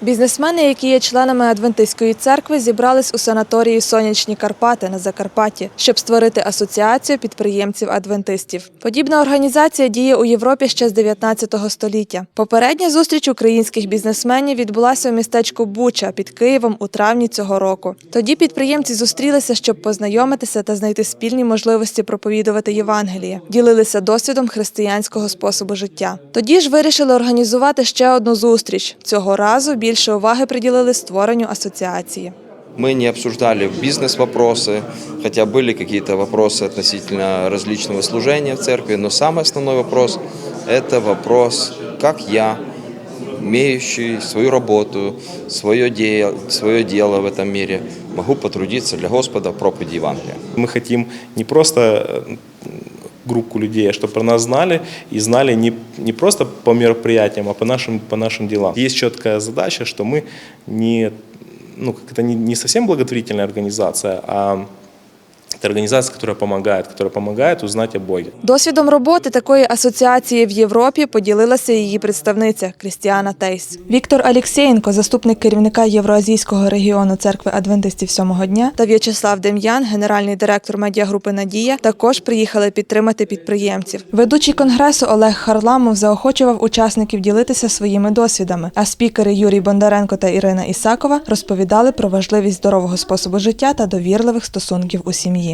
Бізнесмени, які є членами Адвентистської церкви, зібрались у санаторії Сонячні Карпати на Закарпатті, щоб створити асоціацію підприємців-адвентистів. Подібна організація діє у Європі ще з 19 століття. Попередня зустріч українських бізнесменів відбулася у містечку Буча під Києвом у травні цього року. Тоді підприємці зустрілися, щоб познайомитися та знайти спільні можливості проповідувати Євангеліє, ділилися досвідом християнського способу життя. Тоді ж вирішили організувати ще одну зустріч. Цього разу більше уваги приділили створенню асоціації. Мы не обсуждали бизнес-вопросы, хотя были какие-то вопросы относительно различного служения в церкви, но самый основной вопрос – это вопрос, как я, имеющий свою работу, свое дело, свое дело в этом мире, могу потрудиться для Господа в проповеди Евангелия. Мы хотим не просто э, группу людей, а чтобы про нас знали и знали не, не просто по мероприятиям, а по нашим, по нашим делам. Есть четкая задача, что мы не, ну, как это не, не совсем благотворительная организация, а это организация, которая помогает, которая помогает узнать о Боге. Досвідом роботи такої асоціації в Європі поділилася її представниця Крістіана Тейс. Віктор Алєксєєнко, заступник керівника Євроазійського регіону церкви адвентистів сьомого дня, та В'ячеслав Дем'ян, генеральний директор медіагрупи Надія, також приїхали підтримати підприємців. Ведучий конгресу Олег Харламов заохочував учасників ділитися своїми досвідами. А спікери Юрій Бондаренко та Ірина Ісакова розповідали про важливість здорового способу життя та довірливих стосунків у сім'ї.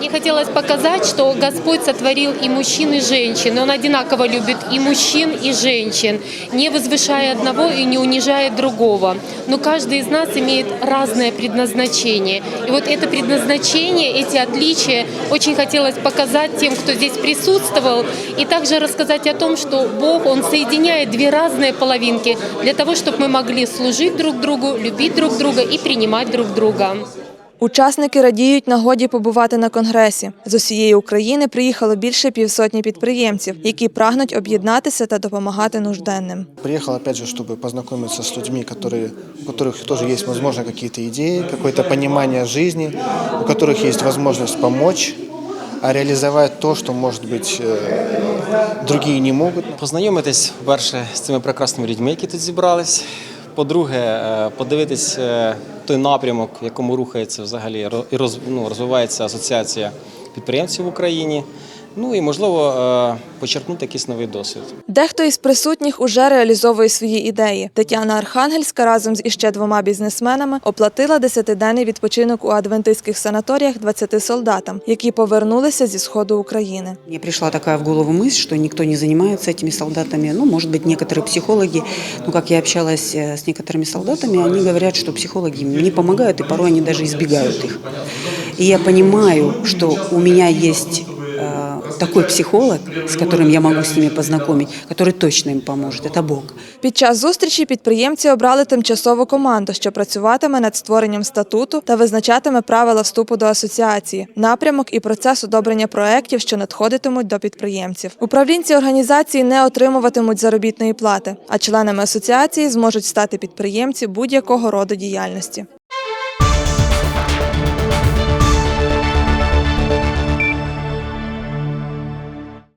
Мне хотелось показать, что Господь сотворил и мужчин, и женщин. И Он одинаково любит и мужчин, и женщин, не возвышая одного и не унижая другого. Но каждый из нас имеет разное предназначение. И вот это предназначение, эти отличия очень хотелось показать тем, кто здесь присутствовал, и также рассказать о том, что Бог, Он соединяет две разные половинки для того, чтобы мы могли служить друг другу, любить друг друга и принимать друг друга. Учасники радіють нагоді побувати на конгресі. З усієї України приїхало більше півсотні підприємців, які прагнуть об'єднатися та допомагати нужденним. Приехал, опять же, чтобы познакомиться с людьми, которые, у которых тоже есть, возможно, какие-то идеи, какое-то понимание жизни, у которых есть возможность помочь, а реализовать то, что, может быть, э, другие не могут. Познайомитись, по-перше, з цими прекрасними людьми, які тут зібрались. По-друге, е, подивитись е, той напрямок, в якому рухається взагалі і ну, розвивається асоціація підприємців в Україні. Ну і можливо е, почерпнути якийсь новий досвід. Дехто із присутніх уже реалізовує свої ідеї. Тетяна Архангельська разом з іще двома бізнесменами оплатила десятиденний відпочинок у адвентистських санаторіях 20 солдатам, які повернулися зі сходу України. Мне пришла такая в голову мысль, что никто не занимается этими солдатами. Ну, может быть, некоторые психологи, ну, как я общалась э, с некоторыми солдатами, они говорят, что психологи им не помогают, и порой они даже избегают их. И я понимаю, что у меня есть э, такой психолог, с которым я могу с ними познакомить, который точно им поможет. Это Бог. Під час зустрічі підприємці обрали тимчасову команду, що працюватиме над створенням статуту та визначатиме правила вступу до асоціації, напрямок і процес одобрення проєктів, що надходитимуть до підприємців. Управлінці організації не отримуватимуть заробітної плати, а членами асоціації зможуть стати підприємці будь-якого роду діяльності.